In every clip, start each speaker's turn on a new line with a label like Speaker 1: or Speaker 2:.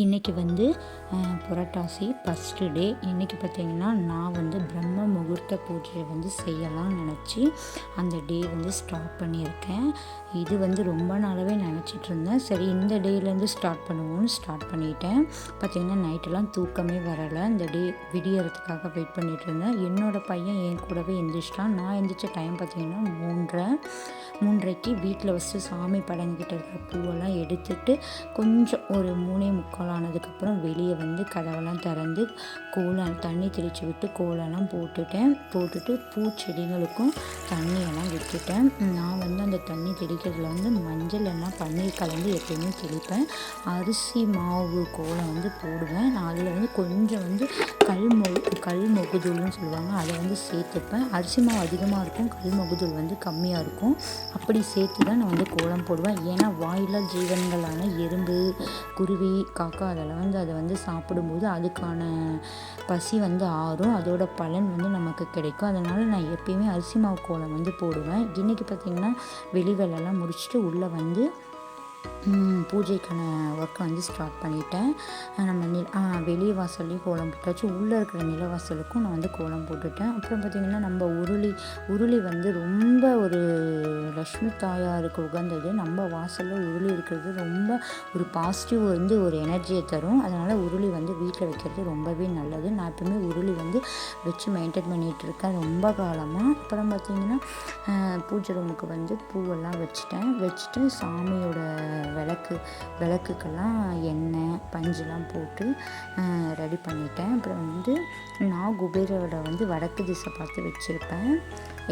Speaker 1: இன்றைக்கி வந்து புரட்டாசி first day இன்றைக்கி பார்த்திங்கன்னா நான் வந்து பிரம்ம முகூர்த்த பூஜையை வந்து செய்யலாம்னு நினச்சி அந்த டே வந்து ஸ்டார்ட் பண்ணியிருக்கேன். இது வந்து ரொம்ப நாளாகவே நினச்சிட்டு இருந்தேன். சரி இந்த டேலேருந்து ஸ்டார்ட் பண்ணுவோம்னு ஸ்டார்ட் பண்ணிட்டேன். பார்த்திங்கன்னா நைட்டெல்லாம் தூக்கமே வரலை. இந்த டே விடியறதுக்காக வெயிட் பண்ணிட்டு இருந்தேன். என்னோட பையன் என் கூடவே எந்திரிச்சிட்டான். நான் எந்திரிச்ச டைம் பார்த்திங்கன்னா மூன்றரை. மூன்றரைக்கு வீட்டில் ஃபஸ்ட்டு சாமி படங்கிட்ட இருக்கிற பூவெல்லாம் எடுத்துட்டு கொஞ்சம் ஒரு மூணே முக்கால் ஆனதுக்கப்புறம் வெளியே வந்து கதவெல்லாம் திறந்து கோலம் தண்ணி தெளித்து விட்டு கோலம்லாம் போட்டுட்டேன். போட்டுட்டு பூச்செடிகளுக்கும் தண்ணியெல்லாம் விட்டுட்டேன். நான் வந்து அந்த தண்ணி தெளிக்கிறதுல வந்து மஞ்சள் எல்லாம் பன்னீர் கலந்து எப்பயுமே தெளிப்பேன். அரிசி மாவு கோலம் வந்து போடுவேன். நான் அதில் வந்து கொஞ்சம் வந்து கல் மொ கல் மொகுதூள்னு சொல்லுவாங்க. அதை வந்து சேர்த்துப்பேன். அரிசி மாவு அதிகமாக இருக்கும். கல் மொகுதூள் வந்து கம்மியாக இருக்கும். அப்படி சேர்த்து தான் நான் வந்து கோலம் போடுவேன். ஏன்னா வாயிலா ஜீவன்களான எறும்பு குருவி காக்கா அதெல்லாம் வந்து அதை வந்து சாப்பிடும்போது அதுக்கான பசி வந்து ஆறும். அதோட பலன் வந்து நமக்கு கிடைக்கும். அதனால் நான் எப்பயுமே அரிசி மாவு கோலம் வந்து போடுவேன். இன்றைக்கி பார்த்திங்கன்னா வெளி வேலைலாம் முடிச்சுட்டு உள்ளே வந்து பூஜைக்கான ஒர்க்கை வந்து ஸ்டார்ட் பண்ணிட்டேன். நம்ம நி வெளியே வாசல்லையும் கோலம் போட்டாச்சு. உள்ளே இருக்கிற நிலவாசலுக்கும் நான் வந்து கோலம் போட்டுட்டேன். அப்புறம் பார்த்திங்கன்னா நம்ம உருளி உருளி வந்து ரொம்ப ஒரு லக்ஷ்மி தாயாருக்கு உகந்தது. நம்ம வாசலில் உருளி இருக்கிறது ரொம்ப ஒரு பாசிட்டிவ் வந்து ஒரு எனர்ஜியை தரும். அதனால் உருளி வந்து வீட்டில் வைக்கிறது ரொம்பவே நல்லது. நான் எப்பவுமே உருளி வந்து வச்சு மெயின்டைன் பண்ணிகிட்டு இருக்கேன் ரொம்ப காலமாக அப்புறம் பார்த்திங்கன்னா பூஜை ரூமுக்கு வந்து பூவெல்லாம் வச்சுட்டேன். வச்சுட்டு சாமியோட விளக்கு விளக்குக்கெல்லாம் எண்ணெய் பஞ்செலாம் போட்டு ரெடி பண்ணிட்டேன். அப்புறம் வந்து நான் குபேரோட வந்து வடக்கு திசை பார்த்து வச்சுருப்பேன்.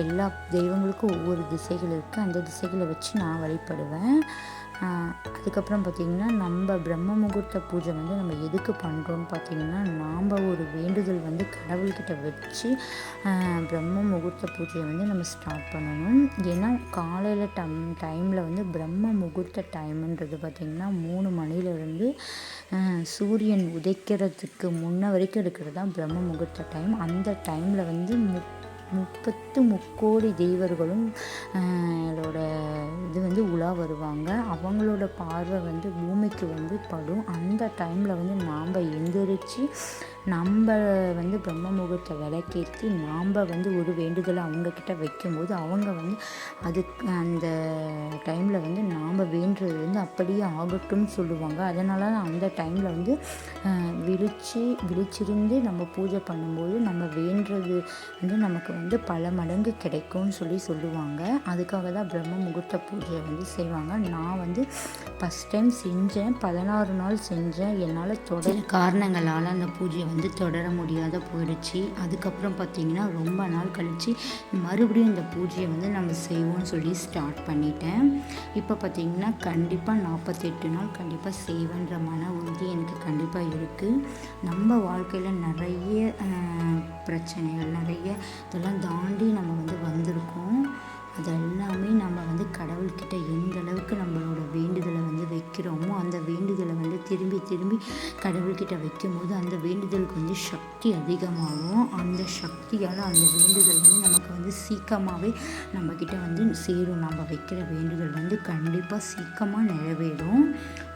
Speaker 1: எல்லா தெய்வங்களுக்கும் ஒவ்வொரு திசைகள் இருக்குது அந்த திசைகளை வச்சு நான் வழிபடுவேன். அதுக்கப்புறம் பார்த்திங்கன்னா நம்ம பிரம்ம முகூர்த்த பூஜை வந்து நம்ம எதுக்கு பண்ணுறோம்னு பார்த்திங்கன்னா நாம் ஒரு வேண்டுதல் வந்து கடவுள்கிட்ட வச்சு பிரம்ம முகூர்த்த பூஜையை வந்து நம்ம ஸ்டார்ட் பண்ணணும். ஏன்னா காலையில் டம் டைமில் வந்து பிரம்ம முகூர்த்த டைம்ன்றது பார்த்திங்கன்னா மூணு மணிலேருந்து சூரியன் உதைக்கிறதுக்கு முன்ன வரைக்கும் இருக்கிறது தான் பிரம்ம முகூர்த்த டைம் அந்த டைமில் வந்து முப் முப்பத்து முக்கோடி தெய்வர்களும் ஆஹ் அதோட வந்து உலா வருவாங்க. அவங்களோட பார்வை வந்து பூமிக்கு வந்து படும். அந்த டைமில் வந்து நாம் எந்திரிச்சு நம்ம வந்து பிரம்ம முகூர்த்த விளக்கேற்றி நாம் வந்து ஒரு வேண்டுதலை அவங்கக்கிட்ட வைக்கும்போது அவங்க வந்து அதுக்கு அந்த டைமில் வந்து நாம் வேண்டுறது வந்து அப்படியே ஆகட்டும்னு சொல்லுவாங்க. அதனால தான் அந்த டைமில் வந்து விழிச்சு விழிச்சிருந்து நம்ம பூஜை பண்ணும்போது நம்ம வேண்டுறது வந்து நமக்கு வந்து பல மடங்கு கிடைக்கும்னு சொல்லி சொல்லுவாங்க. அதுக்காக தான் பிரம்ம முகூர்த்த பூஜையை வந்து செய்வாங்க. நான் வந்து ஃபஸ்ட் டைம் செஞ்சேன் பதினாறு நாள் செஞ்சேன். என்னால் தொடர் காரணங்களால் அந்த பூஜையை வந்து தொடர முடியாத போயிடுச்சு. அதுக்கப்புறம் பார்த்திங்கன்னா ரொம்ப நாள் கழித்து மறுபடியும் இந்த பூஜையை வந்து நம்ம செய்வோம்னு சொல்லி ஸ்டார்ட் பண்ணிட்டேன். இப்போ பார்த்திங்கன்னா கண்டிப்பாக நாற்பத்தெட்டு நாள் கண்டிப்பாக செய்வேன்ற மன உறுதி எனக்கு கண்டிப்பாக இருக்குது நம்ம வாழ்க்கையில் நிறைய பிரச்சனைகள் நிறைய இதெல்லாம் தாண்டி நம்ம வந்து வந்திருக்கோம். அது எல்லாமே நம்ம வந்து கடவுள்கிட்ட எந்த அளவுக்கு நம்மளோட வேண்டுதலை வந்து வைக்கிறோமோ அந்த வேண்டுதலை வந்து திரும்பி திரும்பி கடவுள்கிட்ட வைக்கும்போது அந்த வேண்டுதலுக்கு வந்து சக்தி அதிகமாகும். அந்த சக்தியால் அந்த வேண்டுதல் வந்து நமக்கு வந்து சீக்கிரமாகவே நம்மக்கிட்ட வந்து சேரும். நம்ம வைக்கிற வேண்டுதல் வந்து கண்டிப்பாக சீக்கிரமாக நிறைவேறும்.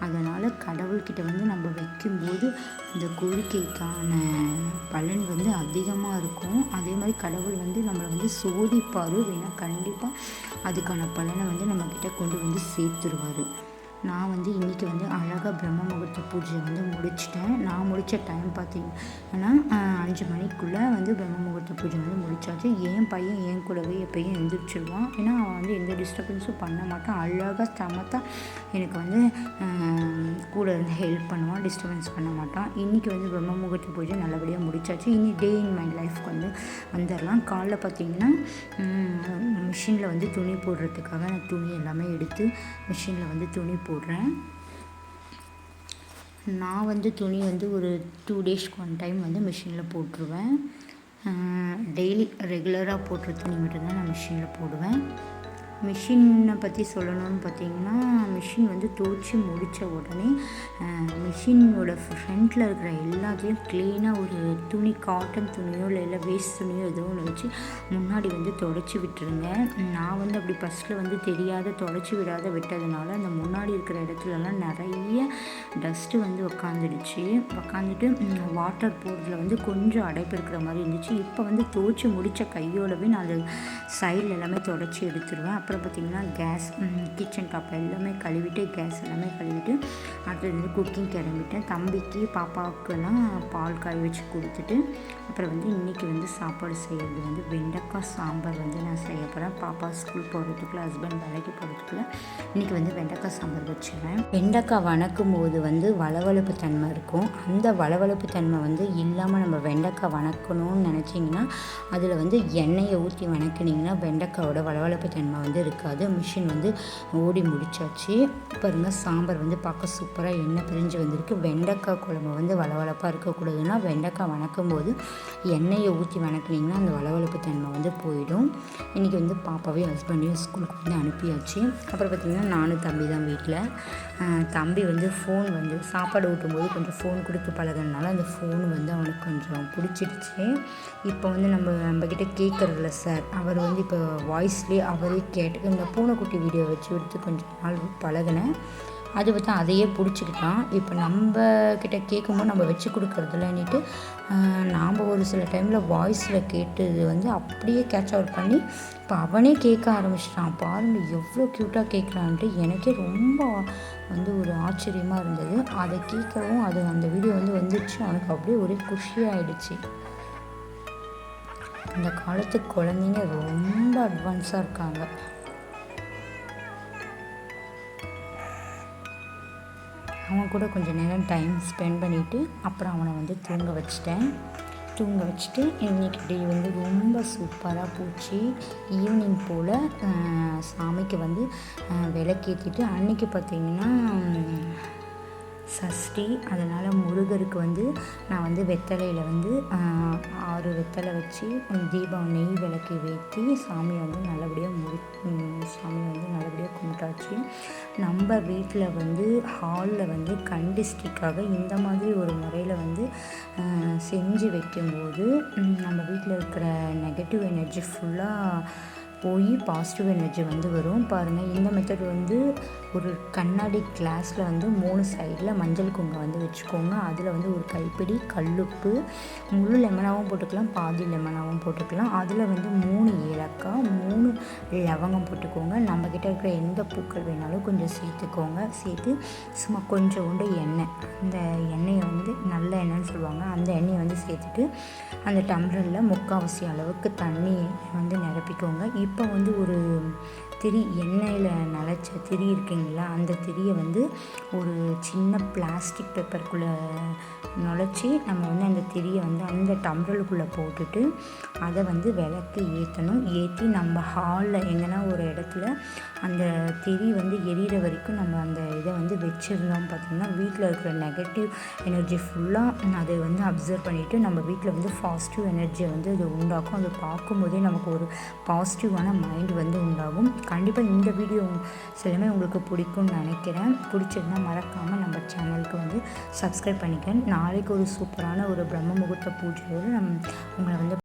Speaker 1: அதனால் கடவுள்கிட்ட வந்து நம்ம வைக்கும்போது அந்த கோரிக்கைக்கான பலன் வந்து அதிகமாக இருக்கும். அதே மாதிரி கடவுள் வந்து நம்மளை வந்து சோதிப்பார். வேணால் கண்டிப்பாக அதுக்கான பலனை வந்து நம்மக்கிட்ட கொண்டு வந்து சேர்த்துருவார். நான் வந்து இன்றைக்கி வந்து அழகாக பிரம்ம முகூர்த்த பூஜை வந்து முடிச்சிட்டேன். நான் முடித்த டைம் பார்த்தீங்கன்னா அஞ்சு மணிக்குள்ளே வந்து பிரம்ம முகூர்த்த பூஜை வந்து முடிச்சாச்சு. என் பையன் என் கூடவே எப்பயும் எழுந்திரிச்சிடுவான் ஏன்னா அவன் வந்து எந்த டிஸ்டர்பன்ஸும் பண்ண மாட்டான். அழகாக சமத்தாக எனக்கு வந்து கூட இருந்து ஹெல்ப் பண்ணுவான். டிஸ்டர்பன்ஸ் பண்ண மாட்டான். இன்றைக்கி வந்து பிரம்ம முகூர்த்த பூஜை நல்லபடியாக முடிச்சாச்சு. இனி டே இன் மை லைஃப்க்கு வந்து வந்துடலாம். காலைல பார்த்தீங்கன்னா மிஷினில் வந்து துணி போடுறதுக்காக நான் துணி எல்லாமே எடுத்து மிஷினில் வந்து துணி போடுறேன். நான் வந்து துணி வந்து ஒரு டூ டேஸ்க்கு ஒன் டைம் வந்து மிஷினில் போட்டுருவேன். டெய்லி ரெகுலராக போட்டுற துணி மட்டும்தான் நான் மிஷினில் போடுவேன். மிஷினை பற்றி சொல்லணும்னு பார்த்தீங்கன்னா மிஷின் வந்து துவச்சி முடித்த உடனே மிஷினோட ஃப்ரண்ட்டில் இருக்கிற எல்லாத்தையும் க்ளீனாக ஒரு துணி காட்டன் துணியோ இல்லை இல்லை வேஸ்ட் துணியோ ஏதோ ஒன்று வச்சு முன்னாடி வந்து தொடச்சி விட்டுருங்க. நான் வந்து அப்படி ஃபஸ்ட்டில் வந்து தெரியாத தொடச்சி விடாத விட்டதுனால அந்த முன்னாடி இருக்கிற இடத்துலலாம் நிறைய டஸ்ட்டு வந்து உக்காந்துடுச்சு. உக்காந்துட்டு வாட்டர் போர்டில் வந்து கொஞ்சம் அடைப்பு இருக்கிற மாதிரி இருந்துச்சு. இப்போ வந்து துவைச்சி முடித்த கையோடவே நான் அதை சைடில் எல்லாமே தொடச்சி எடுத்துருவேன். அப்புறம் பார்த்திங்கன்னா கேஸ் கிச்சன் டாப் எல்லாமே கழுவிட்டு கேஸ் எல்லாமே கழுவிட்டு அடுத்தது வந்து குக்கிங் கிளம்பிட்டேன் தம்பிக்கு பாப்பாவுக்கெல்லாம் பால் காய வச்சு கொடுத்துட்டு அப்புறம் வந்து இன்றைக்கி வந்து சாப்பாடு செய்கிறது வந்து வெண்டைக்காய் சாம்பார் வந்து நான் செய்ய போகிறேன் பாப்பா ஸ்கூல் போகிறதுக்குள்ள ஹஸ்பண்ட் வேலைக்கு போகிறதுக்குள்ள இன்றைக்கி வந்து வெண்டைக்காய் சாம்பார் வச்சுருவேன் வெண்டைக்காய் வணக்கும் போது வந்து வளவளப்பு தன்மை இருக்கும். அந்த வளவளப்பு தன்மை வந்து இல்லாமல் நம்ம வெண்டைக்காய் வணக்கணும்னு நினச்சிங்கன்னா அதில் வந்து எண்ணெயை ஊற்றி வணக்கினீங்கன்னா வெண்டைக்காயோட வளவளப்பு தன்மை வந்து இருக்காது. மிஷின் வந்து ஓடி முடிச்சாச்சு. பாருங்கள் சாம்பார் வந்து பார்க்க சூப்பராக எண்ணெய் பிரிஞ்சு வந்திருக்கு. வெண்டைக்காய் குழம்பு வந்து வளவளப்பாக இருக்கக்கூடாதுன்னா வெண்டைக்காய் வணக்கும் போது எண்ணெயை ஊற்றி வணக்கினீங்கன்னா அந்த வளவளப்பு தன்மை வந்து போயிடும். இன்றைக்கி வந்து பாப்பாவையும் ஹஸ்பண்டையும் ஸ்கூலுக்கு வந்து அனுப்பியாச்சு. அப்புறம் பார்த்திங்கன்னா நானும் தம்பி தான் வீட்டில் தம்பி வந்து ஃபோன் வந்து சாப்பாடு ஊட்டும்போது கொஞ்சம் ஃபோன் கொடுத்து பழகினால அந்த ஃபோன் வந்து அவனுக்கு கொஞ்சம் பிடிச்சிடுச்சு. இப்போ வந்து நம்ம நம்மக்கிட்ட கேட்குறதில்ல சார் அவர் வந்து இப்போ வாய்ஸ்லேயே அவரே கே கேட்டு இந்த பூனைக்குட்டி வீடியோ வச்சு எடுத்து கொஞ்சம் நாள் பழகினேன். அது பார்த்தா அதையே பிடிச்சிக்கிட்டான். இப்போ நம்ம கிட்ட கேட்கும்போது நம்ம வச்சு கொடுக்குறதுலன்னுட்டு நாம் ஒரு சில டைமில் வாய்ஸில் கேட்டது வந்து அப்படியே கேட்ச் அவுட் பண்ணி இப்போ அவனே கேட்க ஆரம்பிச்சிட்டான். பாருங்க எவ்வளோ க்யூட்டாக கேட்குறான்ட்டு எனக்கே ரொம்ப வந்து ஒரு ஆச்சரியமாக இருந்தது. அதை கேட்கவும் அது அந்த வீடியோ வந்து வந்துச்சு. அவனுக்கு அப்படியே ஒரே குஷியாகிடுச்சு இந்த காலத்து குழந்தைங்க ரொம்ப அட்வான்ஸாக இருக்காங்க. அவன் கூட கொஞ்சம் நேரம் டைம் ஸ்பெண்ட் பண்ணிவிட்டு அப்புறம் அவனை வந்து தூங்க வச்சிட்டேன். தூங்க வச்சுட்டு இன்றைக்கி டே வந்து ரொம்ப சூப்பராக போச்சு. ஈவினிங் போல் சாமிக்கு வந்து விளக்கேற்றிட்டு அன்றைக்கி பார்த்திங்கன்னா சஷ்டி அதனால் முருகருக்கு வந்து நான் வந்து வெத்தலையில் வந்து ஆறு வெத்தலை வச்சு தீபம் நெய் விளக்கு வைத்து சாமியை வந்து நல்லபடியாக முடி சாமியை வந்து நல்லபடியாக கும்பிட்டாச்சு. நம்ம வீட்டில் வந்து ஹாலில் வந்து கண்டிஸ்டிக்காக இந்த மாதிரி ஒரு முறையில் வந்து செஞ்சு வைக்கும்போது நம்ம வீட்டில் இருக்கிற நெகட்டிவ் எனர்ஜி ஃபுல்லாக போய் பாசிட்டிவ் எனர்ஜி வந்து வரும். பாருங்கள் இந்த மெத்தட் வந்து ஒரு கண்ணாடி கிளாஸில் வந்து மூணு சைடில் மஞ்சள் குங்கம் வந்து வச்சுக்கோங்க. அதில் வந்து ஒரு கைப்பிடி கல்லுப்பு முழு லெமனாகவும் போட்டுக்கலாம் பாதி லெமனாகவும் போட்டுக்கலாம். அதில் வந்து மூணு ஏலக்காய் மூணு லவங்கம் போட்டுக்கோங்க. நம்மக்கிட்ட இருக்கிற எந்த பூக்கள் வேணாலும் கொஞ்சம் சேர்த்துக்கோங்க. சேர்த்து சும்மா கொஞ்சோண்டு எண்ணெய். அந்த எண்ணெயை வந்து நல்ல எண்ணெய் அந்த எண்ணெயை வந்து சேர்த்துட்டு அந்த டம்ளரில் முக்கால்வாசி அளவுக்கு தண்ணி வந்து நிரப்பிக்கோங்க. இப்போ வந்து ஒரு திரி எண்ணெயில் நனைச்ச திரி இருக்குங்களா? அந்த திரியை வந்து ஒரு சின்ன பிளாஸ்டிக் பேப்பருக்குள்ளே நுழைச்சி நம்ம வந்து அந்த திரியை வந்து அந்த டம்ளருக்குள்ளே போட்டுட்டு அதை வந்து விளக்கு ஏற்றணும் ஏற்றி நம்ம ஹாலில் எங்கன்னா ஒரு இடத்துல அந்த திரி வந்து எரியிற வரைக்கும் நம்ம அந்த இதை வந்து வச்சுருந்தோம் பார்த்திங்கன்னா. வீட்டில் இருக்கிற நெகட்டிவ் எனர்ஜி ஃபுல்லாக அதை வந்து அப்சர்வ் பண்ணிவிட்டு நம்ம வீட்டில் வந்து பாசிட்டிவ் எனர்ஜியை வந்து அது உண்டாக்கும். அதை பார்க்கும்போதே நமக்கு ஒரு பாசிட்டிவான மைண்ட் வந்து உண்டாகும். கண்டிப்பாக இந்த வீடியோ சிலமே உங்களுக்கு பிடிக்கும்னு நினைக்கிறேன். பிடிச்சிருந்தால் மறக்காமல் நம்ம சேனலுக்கு வந்து சப்ஸ்கிரைப் பண்ணிக்கிறேன் நாளைக்கு ஒரு சூப்பரான ஒரு பிரம்ம முகூர்த்த பூஜையோடு நம் உங்களை வந்து